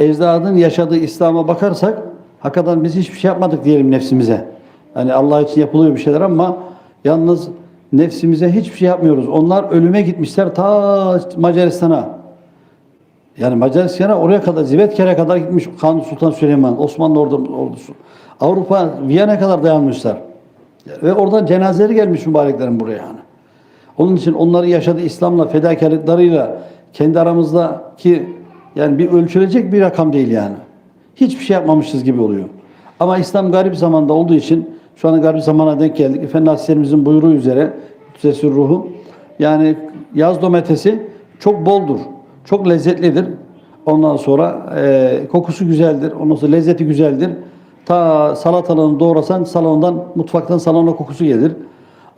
ecdadın yaşadığı İslam'a bakarsak hakikaten biz hiçbir şey yapmadık diyelim nefsimize. Yani Allah için yapılıyor bir şeyler ama yalnız nefsimize hiçbir şey yapmıyoruz. Onlar ölüme gitmişler ta Macaristan'a. Yani Macaristan'a oraya kadar Zivetker'e kadar gitmiş Kanuni Sultan Süleyman, Osmanlı ordu- ordusu. Avrupa Viyana kadar dayanmışlar. Ve oradan cenazeleri gelmiş mübareklerin buraya yani. Onun için onları yaşadığı İslam'la, fedakarlıklarıyla kendi aramızdaki yani bir ölçülecek bir rakam değil yani. Hiçbir şey yapmamışız gibi oluyor. Ama İslam garip zamanda olduğu için şu anda garip zamana denk geldik. Efendi Hazretlerimizin buyruğu üzere Tüsesür ruhu yani yaz domatesi çok boldur. Çok lezzetlidir. Ondan sonra e, kokusu güzeldir. Ondan sonra lezzeti güzeldir. Ta salatalığını doğrasan salondan, mutfaktan salona kokusu gelir.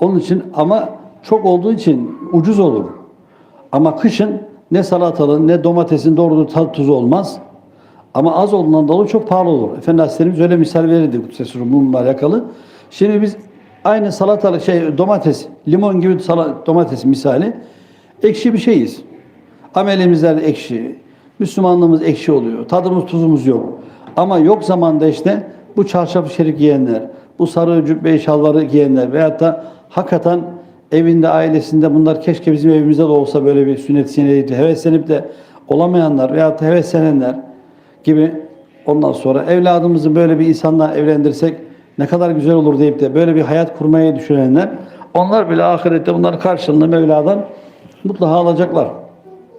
Onun için ama çok olduğu için ucuz olur. Ama kışın ne salatalığın ne domatesin doğru tadı tuzu olmaz. Ama az olduğundan dolayı çok pahalı olur. Efendi Hazretlerimiz öyle misal verirdi Ruh bununla alakalı. Şimdi biz aynı salatalık şey domates, limon gibi domates misali ekşi bir şeyiz. Amelimizler ekşi. Müslümanlığımız ekşi oluyor. Tadımız tuzumuz yok. Ama yok zamanda işte bu çarşaf şerif giyenler, bu sarı cübbe şalvarı giyenler veyahut da hakikaten evinde, ailesinde bunlar keşke bizim evimizde de olsa böyle bir sünnet sineydi. Heveslenip de olamayanlar veyahut da heveslenenler gibi ondan sonra evladımızı böyle bir insanla evlendirsek ne kadar güzel olur deyip de böyle bir hayat kurmayı düşünenler onlar bile ahirette bunların karşılığını Mevla'dan mutlaka alacaklar.